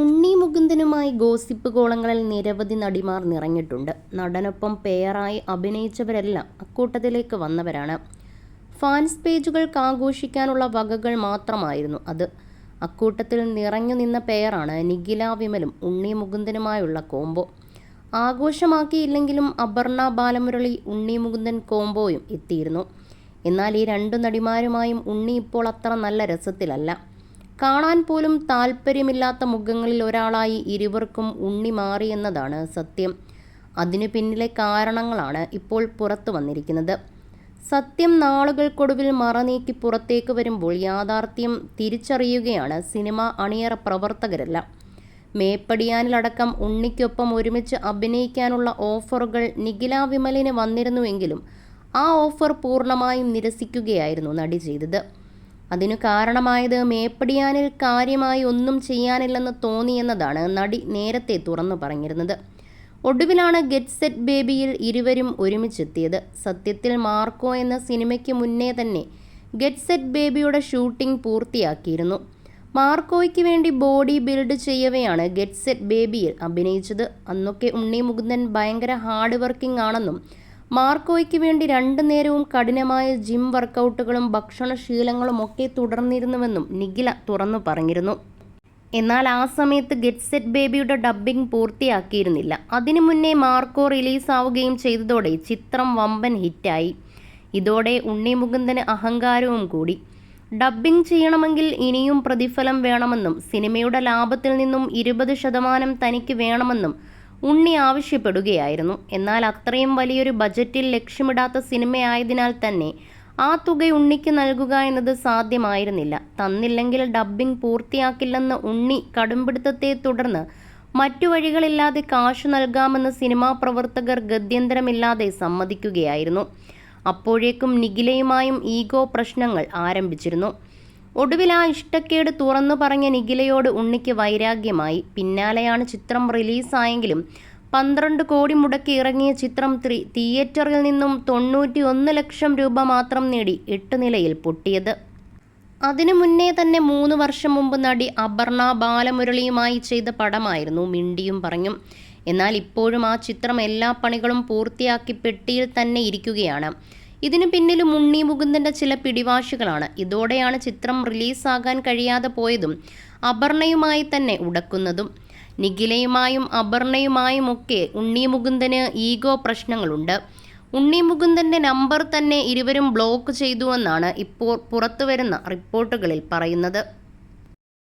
ഉണ്ണി മുകുന്ദനുമായി gossip കോളങ്ങളിൽ നിരവധി നടിമാർ നിറഞ്ഞിട്ടുണ്ട്. നടനൊപ്പം പെയറായി അഭിനയിച്ചവരെല്ലാം അക്കൂട്ടത്തിലേക്ക് വന്നവരാണ്. Fans പേജുകൾ ആഘോഷിക്കാനുള്ള വകകൾ മാത്രമായിരുന്നു അത്. അക്കൂട്ടത്തിൽ നിറഞ്ഞു നിന്ന പെയറാണ് നിഖില വിമലും ഉണ്ണി മുകുന്ദനുമായുള്ള കോംബോ ആഘോഷമാക്കിയില്ലെങ്കിലും അപർണ ബാലമുരളി ഉണ്ണി മുകുന്ദൻ കോംബോയും എത്തിയിരുന്നു. എന്നാൽ ഈ രണ്ടു നടിമാരുമായും ഉണ്ണി ഇപ്പോൾ അത്ര നല്ല രസത്തിലല്ല. കാണാൻ പോലും താല്പര്യമില്ലാത്ത മുഖങ്ങളിൽ ഒരാളായി ഇരുവർക്കും ഉണ്ണി മാറിയെന്നതാണ് സത്യം. അതിനു പിന്നിലെ കാരണങ്ങളാണ് ഇപ്പോൾ പുറത്തു വന്നിരിക്കുന്നത്. സത്യം നാളുകൾക്കൊടുവിൽ മറനീക്കി പുറത്തേക്ക് വരുമ്പോൾ യാഥാർത്ഥ്യം തിരിച്ചറിയുകയാണ് സിനിമ അണിയറ പ്രവർത്തകരെല്ലാം. മേപ്പടിയാനിലടക്കം ഉണ്ണിക്കൊപ്പം ഒരുമിച്ച് അഭിനയിക്കാനുള്ള ഓഫറുകൾ നിഖില വിമലിന് വന്നിരുന്നുവെങ്കിലും ആ ഓഫർ പൂർണമായും നിരസിക്കുകയായിരുന്നു നടി ചെയ്തത്. അതിനു കാരണമായത് മേപ്പടിയാനിൽ കാര്യമായി ഒന്നും ചെയ്യാനില്ലെന്ന് തോന്നിയെന്നതാണ് നടി നേരത്തെ തുറന്നു പറഞ്ഞിരുന്നത്. ഒടുവിലാണ് ഗെറ്റ് സെറ്റ് ബേബിയിൽ ഇരുവരും ഒരുമിച്ചെത്തിയത്. സത്യത്തിൽ മാർക്കോ എന്ന സിനിമയ്ക്ക് മുന്നേ തന്നെ ഗെറ്റ് സെറ്റ് ബേബിയുടെ ഷൂട്ടിംഗ് പൂർത്തിയാക്കിയിരുന്നു. മാർക്കോയ്ക്ക് വേണ്ടി ബോഡി ബിൽഡ് ചെയ്യവെയാണ് ഗെറ്റ് സെറ്റ് ബേബിയിൽ അഭിനയിച്ചത്. അന്നൊക്കെ ഉണ്ണി മുകുന്ദൻ ഭയങ്കര ഹാർഡ് വർക്കിംഗ് ആണെന്നും മാർക്കോയ്ക്ക് വേണ്ടി രണ്ടു നേരവും കഠിനമായ ജിം വർക്കൗട്ടുകളും ഭക്ഷണശീലങ്ങളും ഒക്കെ തുടർന്നിരുന്നുവെന്നും നിഖില തുറന്നു പറഞ്ഞിരുന്നു. എന്നാൽ ആ സമയത്ത് ഗെറ്റ് സെറ്റ് ബേബിയുടെ ഡബ്ബിംഗ് പൂർത്തിയാക്കിയിരുന്നില്ല. അതിനു മുന്നേ മാർക്കോ റിലീസാവുകയും ചെയ്തതോടെ ചിത്രം വമ്പൻ ഹിറ്റായി. ഇതോടെ ഉണ്ണി മുകുന്ദന് അഹങ്കാരവും കൂടി. ഡബ്ബിംഗ് ചെയ്യണമെങ്കിൽ ഇനിയും പ്രതിഫലം വേണമെന്നും സിനിമയുടെ ലാഭത്തിൽ നിന്നും ഇരുപത് ശതമാനം തനിക്ക് വേണമെന്നും ഉണ്ണി ആവശ്യപ്പെടുകയായിരുന്നു. എന്നാൽ അത്രയും വലിയൊരു ബജറ്റിൽ ലക്ഷ്യമിടാത്ത സിനിമയായതിനാൽ തന്നെ ആ തുക ഉണ്ണിക്ക് നൽകുക എന്നത് സാധ്യമായിരുന്നില്ല. തന്നില്ലെങ്കിൽ ഡബ്ബിംഗ് പൂർത്തിയാക്കില്ലെന്ന് ഉണ്ണി കടുംപിടുത്തത്തെ തുടർന്ന് മറ്റു വഴികളില്ലാതെ കാശു നൽകാമെന്ന് സിനിമാ പ്രവർത്തകർ ഗത്യന്തരമില്ലാതെ സമ്മതിക്കുകയായിരുന്നു. അപ്പോഴേക്കും നിഖിലയുമായും ഈഗോ പ്രശ്നങ്ങൾ ആരംഭിച്ചിരുന്നു. ഒടുവിൽ ആ ഇഷ്ടക്കേട് തുറന്നു പറഞ്ഞ നിഖിലയോട് ഉണ്ണിക്ക് വൈരാഗ്യമായി. പിന്നാലെയാണ് ചിത്രം റിലീസായെങ്കിലും പന്ത്രണ്ട് കോടി മുടക്കി ഇറങ്ങിയ ചിത്രം ത്രീ തിയേറ്ററിൽ നിന്നും തൊണ്ണൂറ്റി ഒന്ന് ലക്ഷം രൂപ മാത്രം നേടി എട്ട് നിലയിൽ പൊട്ടിയത്. അതിനു മുന്നേ തന്നെ മൂന്ന് വർഷം മുമ്പ് നടി അപർണ ബാലമുരളിയുമായി ചെയ്ത പടമായിരുന്നു മിണ്ടിയും പറഞ്ഞും. എന്നാൽ ഇപ്പോഴും ആ ചിത്രം എല്ലാ പണികളും പൂർത്തിയാക്കി പെട്ടിയിൽ തന്നെ ഇരിക്കുകയാണ്. ഇതിനു പിന്നിലും ഉണ്ണി മുകുന്ദന്റെ ചില പിടിവാശികളാണ്. ഇതോടെയാണ് ചിത്രം റിലീസാകാൻ കഴിയാതെ പോയതും അപർണയുമായി തന്നെ ഉടക്കുന്നതും. നിഖിലയുമായും അപർണയുമായും ഒക്കെ ഉണ്ണി മുകുന്ദന് ഈഗോ പ്രശ്നങ്ങളുണ്ട്. ഉണ്ണി മുകുന്ദന്റെ നമ്പർ തന്നെ ഇരുവരും ബ്ലോക്ക് ചെയ്തുവെന്നാണ് ഇപ്പോൾ പുറത്തുവരുന്ന റിപ്പോർട്ടുകളിൽ പറയുന്നത്.